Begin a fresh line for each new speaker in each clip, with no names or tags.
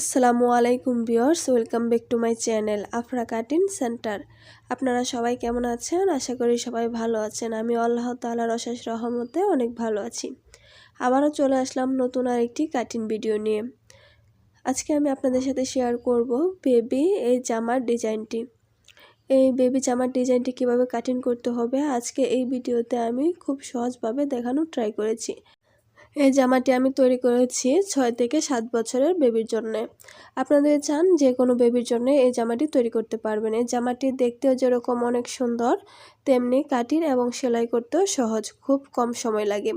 আসসালামু আলাইকুম viewers, welcome back to my channel Afra cutting centre. আপনারা সবাই কেমন আছেন? আশা করি সবাই ভালো আছেন। আমি আল্লাহ তালার অশেষ রহমতে অনেক ভালো আছি। আবারও চলে আসলাম নতুন আরেকটি কাটিং ভিডিও নিয়ে। আজকে আমি আপনাদের সাথে শেয়ার করব বেবি এই জামার ডিজাইনটি। এই বেবি জামার ডিজাইনটি কীভাবে কাটিং করতে হবে? আজকে এই ভিডিওতে আমি খুব সহজভাবে দেখানোর ট্রাই করেছি। এই জামাটি আমি তৈরি করেছি ছয় থেকে সাত বছরের বেবির জন্যে। আপনাদের চান যে কোনো বেবির জন্য এই জামাটি তৈরি করতে পারবেন। এই জামাটি দেখতেও যেরকম অনেক সুন্দর, তেমনি কাটিং এবং সেলাই করতেও সহজ, খুব কম সময় লাগে।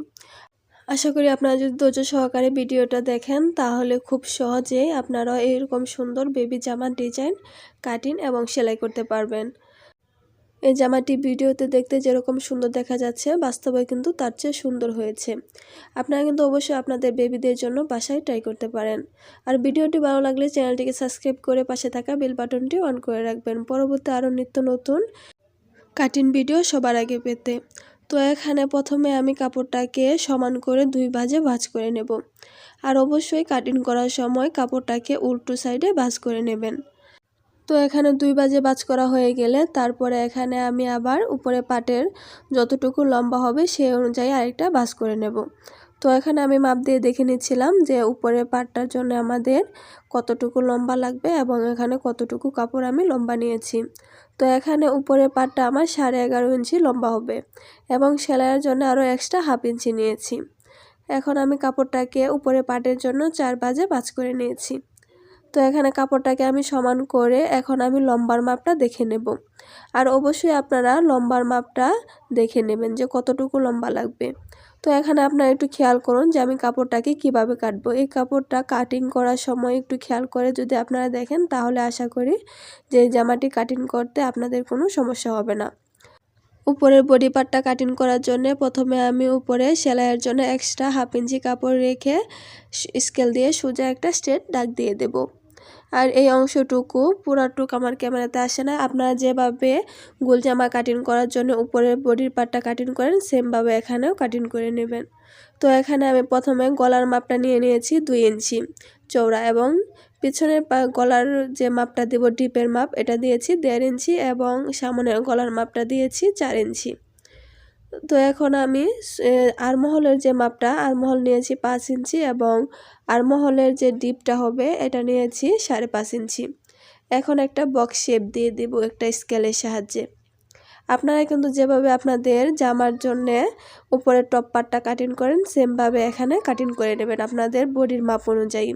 আশা করি আপনারা যদি ধৈর্য সহকারে ভিডিওটা দেখেন, তাহলে খুব সহজেই আপনারা এরকম সুন্দর বেবি জামার ডিজাইন, কাটিং এবং সেলাই করতে পারবেন। এই জামাটি ভিডিওতে দেখতে যেরকম সুন্দর দেখা যাচ্ছে, বাস্তবে কিন্তু তার চেয়ে সুন্দর হয়েছে। আপনারা কিন্তু অবশ্যই আপনাদের বেবিদের জন্য বাসায় ট্রাই করতে পারেন। আর ভিডিওটি ভালো লাগলে চ্যানেলটিকে সাবস্ক্রাইব করে পাশে থাকা বেল বাটনটি অন করে রাখবেন। পরবর্তী আরও নিত্য নতুন কাটিং ভিডিও সবার আগে পেতে। তো এখানে প্রথমে আমি কাপড়টাকে সমান করে দুই ভাজে ভাজ করে নেব। আর অবশ্যই কাটিং করার সময় কাপড়টাকে উল্টো সাইডে ভাজ করে নেবেন। তো এখানে দুই বাজে বাজ করা হয়ে গেলে তারপরে এখানে আমি আবার উপরে পাটের যতটুকু লম্বা হবে সেই অনুযায়ী আরেকটা বাজ করে নেব। তো এখানে আমি মাপ দিয়ে দেখে নিচ্ছিলাম যে উপরে পাটটার জন্য আমাদের কতটুকু লম্বা লাগবে এবং এখানে কতটুকু কাপড় আমি লম্বা নিয়েছি। তো এখানে উপরে পাটটা আমার সাড়ে এগারো ইঞ্চি লম্বা হবে এবং সেলাইয়ের জন্য আরও এক্সট্রা হাফ ইঞ্চি নিয়েছি। এখন আমি কাপড়টাকে উপরে পাটের জন্য চার বাজে বাজ করে নিয়েছি। তো এখানে কাপড়টাকে আমি সমান করে এখন আমি লম্বার মাপটা দেখে নেব। আর অবশ্যই আপনারা লম্বার মাপটা দেখে নেবেন যে কতটুকু লম্বা লাগবে। তো এখানে আপনারা একটু খেয়াল করুন যে আমি কাপড়টাকে কীভাবে কাটবো। এই কাপড়টা কাটিং করার সময় একটু খেয়াল করে যদি আপনারা দেখেন তাহলে আশা করি যে জামাটি কাটিং করতে আপনাদের কোনো সমস্যা হবে না। উপরের বডি পার্টটা কাটিং করার জন্য প্রথমে আমি উপরে সেলাইয়ের জন্য এক্সট্রা হাফ ইঞ্চি কাপড় রেখে স্কেল দিয়ে সোজা একটা স্ট্রেট দাগ দিয়ে দেবো। আর এই অংশটুকু, পুরাটুক আমার ক্যামেরাতে আসে না। আপনারা যেভাবে গোল জামা কাটিং করার জন্য উপরের বডির পার্টটা কাটিং করেন সেমভাবে এখানেও কাটিং করে নেবেন। তো এখানে আমি প্রথমে গলার মাপটা নিয়ে নিয়েছি দুই ইঞ্চি চৌড়া এবং পিছনের গলার যে মাপটা দেব ডিপের মাপ, এটা দিয়েছি দেড় ইঞ্চি এবং সামনের গলার মাপটা দিয়েছি চার ইঞ্চি। তো এখন আমি আরমহলের যে মাপটা, আরমহল নিয়েছি পাঁচ ইঞ্চি এবং আরমহলের যে ডিপটা হবে, এটা নিয়েছি সাড়ে পাঁচ ইঞ্চি। এখন একটা বক্স শেপ দিয়ে দিব একটা স্কেলের সাহায্যে। আপনারা কিন্তু যেভাবে আপনাদের জামার জন্যে উপরের টপ পার্টটা কাটিং করেন, সেমভাবে এখানে কাটিং করে নেবেন আপনাদের বডির মাপ অনুযায়ী।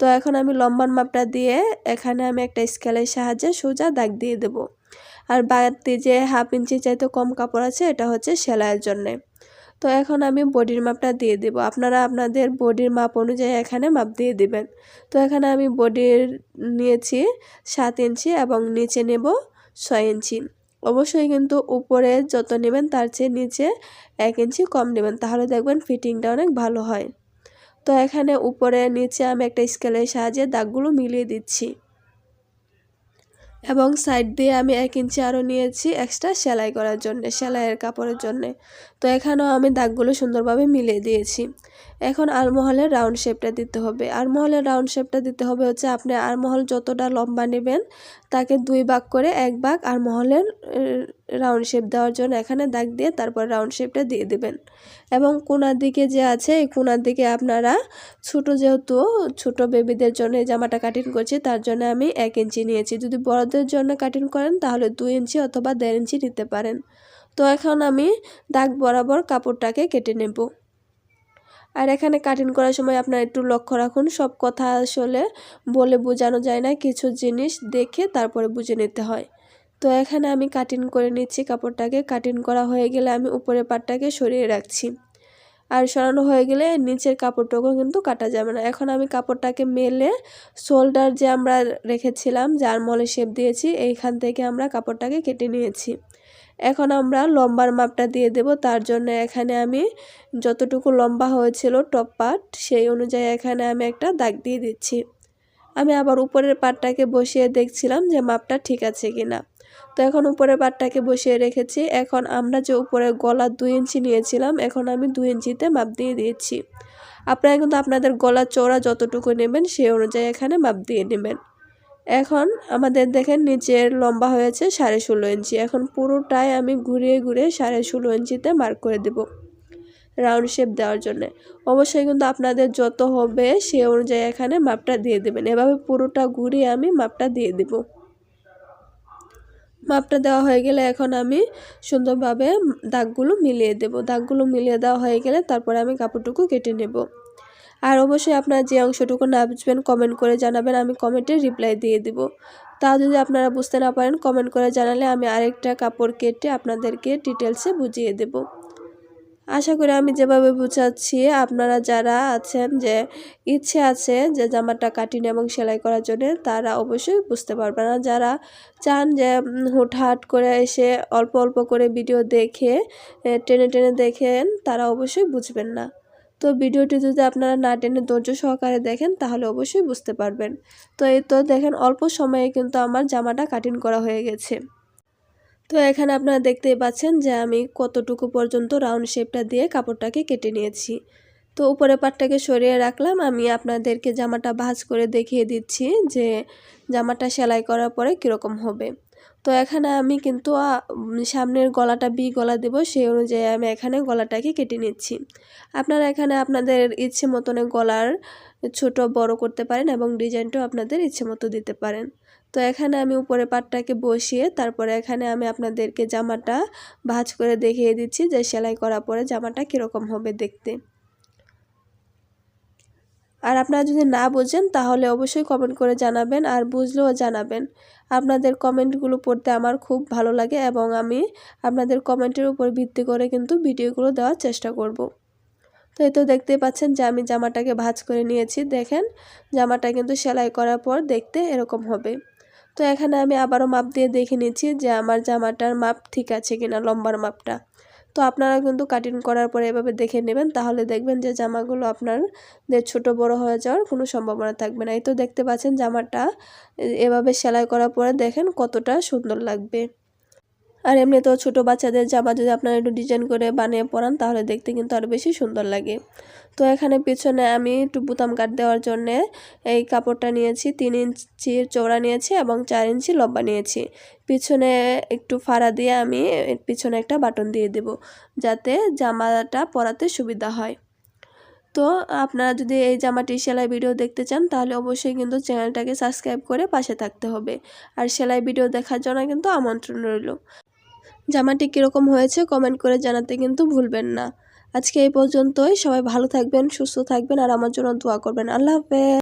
তো এখন আমি লম্বার মাপটা দিয়ে এখানে আমি একটা স্কেলের সাহায্যে সোজা দাগ দিয়ে দেবো। আর বাড়তি যে হাফ ইঞ্চি চাইতে কম কাপড় আছে, এটা হচ্ছে সেলাইয়ের জন্যে। তো এখন আমি বডির মাপটা দিয়ে দেব। আপনারা আপনাদের বডির মাপ অনুযায়ী এখানে মাপ দিয়ে দিবেন। তো এখানে আমি বডির নিয়েছি সাত ইঞ্চি এবং নিচে নেব ছয় ইঞ্চি। অবশ্যই কিন্তু উপরে যত নেবেন, তার চেয়ে নিচে এক ইঞ্চি কম নেবেন। তাহলে দেখবেন ফিটিংটা অনেক ভালো হয়। তো এখানে উপরে নিচে আমি একটা স্কেলের সাহায্যে দাগগুলো মিলিয়ে দিচ্ছি। এবং সাইড দিয়ে আমি এক ইঞ্চি আরও নিয়েছি এক্সট্রা সেলাই করার জন্য, সেলাইয়ের কাপড়ের জন্য। তো এখানেও আমি দাগগুলো সুন্দরভাবে মিলিয়ে দিয়েছি। এখন আলমহলের রাউন্ড শেপটা দিতে হবে। আলমহলের রাউন্ড শেপটা দিতে হবে হচ্ছে আপনি আলমহল যতটা লম্বা নেবেন, তাকে দুই ভাগ করে এক ভাগ আলমহলের রাউন্ড শেপ দেওয়ার জন্য এখানে দাগ দিয়ে তারপর রাউন্ড শেপটা দিয়ে দেবেন। এবং কোনার দিকে যে আছে, এই কোনার দিকে আপনারা ছোট যেহেতু, ছোট বেবিদের জন্য জামাটা কাটিং করছি, তার জন্য আমি এক ইঞ্চি নিয়েছি। যদি বড়দের জন্য কাটিং করেন, তাহলে দুই ইঞ্চি অথবা দেড় ইঞ্চি নিতে পারেন। তো এখন আমি দাগ বরাবর কাপড়টাকে কেটে নেব। আর এখানে কাটিং করার সময় আপনার একটু লক্ষ্য রাখুন, সব কথা আসলে বলে বোঝানো যায় না, কিছু জিনিস দেখে তারপরে বুঝে নিতে হয়। তো এখানে আমি কাটিং করে নিচ্ছি কাপড়টাকে কাটিং করা হয়ে গেলে আমি উপরের পাটটাকে সরিয়ে রাখছি। আর সরানো হয়ে গেলে নিচের কাপড়টাকেও কিন্তু কাটা যাবে না। এখন আমি কাপড়টাকে মেলে শোল্ডার যে আমরা রেখেছিলাম, যার মলে শেপ দিয়েছি, এইখান থেকে আমরা কাপড়টাকে কেটে নিয়েছি। এখন আমরা লম্বার মাপটা দিয়ে দেব। তার জন্য এখানে আমি যতটুকু লম্বা হয়েছিল টপ পার্ট সেই অনুযায়ী এখানে আমি একটা দাগ দিয়ে দিচ্ছি। আমি আবার উপরের পাটটাকে বসিয়ে দেখছিলাম যে মাপটা ঠিক আছে কি না তো এখন উপরের পাটটাকে বসিয়ে রেখেছি। এখন আমরা যে উপরে গলা দুই ইঞ্চি নিয়েছিলাম, এখন আমি দুই ইঞ্চিতে মাপ দিয়ে দিয়েছি আপনারা কিন্তু আপনাদের গলার চওড়া যতটুকু নেবেন, সেই অনুযায়ী এখানে মাপ দিয়ে নেবেন। এখন আমাদের দেখেন নিচের লম্বা হয়েছে সাড়ে ষোলো ইঞ্চি। এখন পুরোটাই আমি ঘুরিয়ে ঘুরিয়ে সাড়ে ষোলো ইঞ্চিতে মার্ক করে দেব রাউন্ড শেপ দেওয়ার জন্য। অবশ্যই কিন্তু আপনাদের যত হবে সে অনুযায়ী এখানে মাপটা দিয়ে দেবেন। এভাবে পুরোটা ঘুরিয়ে আমি মাপটা দিয়ে দেব। মাপটা দেওয়া হয়ে গেলে এখন আমি সুন্দরভাবে দাগগুলো মিলিয়ে দেব। দাগগুলো মিলিয়ে দেওয়া হয়ে গেলে তারপরে আমি কাপড়টুকু কেটে নেব। আর অবশ্যই আপনারা যে অংশটুকু না বুঝবেন কমেন্ট করে জানাবেন, আমি কমেন্টে রিপ্লাই দিয়ে দিব। তা যদি আপনারা বুঝতে না পারেন কমেন্ট করে জানালে আমি আরেকটা কাপড় কেটে আপনাদেরকে ডিটেলসে বুঝিয়ে দেব। আশা করি আমি যেভাবে বুঝাচ্ছি, আপনারা যারা আছেন, যে ইচ্ছে আছে যে জামাটা কাটিন এবং সেলাই করার জন্য, তারা অবশ্যই বুঝতে পারবেন আর যারা চান যে হুটহাট করে এসে অল্প অল্প করে ভিডিও দেখে টেনে টেনে দেখেন, তারা অবশ্যই বুঝবেন না। তো ভিডিওটি যদি আপনারা না টেনে ধৈর্য সহকারে দেখেন, তাহলে অবশ্যই বুঝতে পারবেন। তো এই তো দেখেন, অল্প সময়ে কিন্তু আমার জামাটা কাটিং করা হয়ে গেছে। তো এখানে আপনারা দেখতেই পাচ্ছেন যে আমি কতটুকু পর্যন্ত রাউন্ড শেপটা দিয়ে কাপড়টাকে কেটে নিয়েছি। তো উপরে পাটটাকে সরিয়ে রাখলাম, আমি আপনাদেরকে জামাটা ভাজ করে দেখিয়ে দিচ্ছি যে জামাটা সেলাই করার পরে কীরকম হবে। তো এখানে আমি কিন্তু সামনের গলাটা বি গলা দেব, সেই অনুযায়ী আমি এখানে গলাটাকে কেটে নিচ্ছি। আপনারা এখানে আপনাদের ইচ্ছে মতনে গলার ছোট বড় করতে পারেন এবং ডিজাইনটাও আপনাদের ইচ্ছে মতো দিতে পারেন। তো এখানে আমি উপরে পাটটাকে বসিয়ে তারপরে এখানে আমি আপনাদেরকে জামাটা ভাজ করে দেখিয়ে দিচ্ছি যে সেলাই করার পরে জামাটা কীরকম হবে দেখতে। আর আপনারা যদি না বোঝেন, তাহলে অবশ্যই কমেন্ট করে জানাবেন আর বুঝলেও জানাবেন। আপনাদের কমেন্টগুলো পড়তে আমার খুব ভালো লাগে এবং আমি আপনাদের কমেন্টের উপর ভিত্তি করে কিন্তু ভিডিওগুলো দেওয়ার চেষ্টা করব। তো এই তো দেখতে পাচ্ছেন যে আমি জামাটাকে ভাজ করে নিয়েছি। দেখেন, জামাটা কিন্তু সেলাই করার পর দেখতে এরকম হবে। তো এখানে আমি আবারও মাপ দিয়ে দেখে নিয়েছি যে আমার জামাটার মাপ ঠিক আছে কিনা, লম্বার মাপটা। তো আপনারা কিন্তু কাটিং করার পরে এভাবে দেখে নেবেন, তাহলে দেখবেন যে জামাগুলো আপনার ছোট বড় হয়ে যাওয়ার কোনো সম্ভাবনা থাকবে না। এই তো দেখতে পাচ্ছেন জামাটা এভাবে সেলাই করার পরে দেখেন কতটা সুন্দর লাগবে। আর এমনিতেও ছোটো বাচ্চাদের জামা যদি আপনারা একটু ডিজাইন করে বানিয়ে পরান, তাহলে দেখতে কিন্তু আরও বেশি সুন্দর লাগে। তো এখানে পিছনে আমি একটু বুতাম কাট দেওয়ার জন্যে এই কাপড়টা নিয়েছি, তিন ইঞ্চির চৌড়া নিয়েছি এবং চার ইঞ্চি লম্বা নিয়েছি। পিছনে একটু ফাড়া দিয়ে আমি পিছনে একটা বাটন দিয়ে দেব, যাতে জামাটা পরাতে সুবিধা হয়। তো আপনারা যদি এই জামাটি সেলাই ভিডিও দেখতে চান, তাহলে অবশ্যই কিন্তু চ্যানেলটাকে সাবস্ক্রাইব করে পাশে থাকতে হবে। আর সেলাই ভিডিও দেখার জন্য কিন্তু আমন্ত্রণ রইল। জামাটি কীরকম হয়েছে কমেন্ট করে জানাতে কিন্তু ভুলবেন না। আজকে এই পর্যন্তই। সবাই ভালো থাকবেন, সুস্থ থাকবেন আর আমার জন্য দোয়া করবেন। আল্লাহ হাফেজ।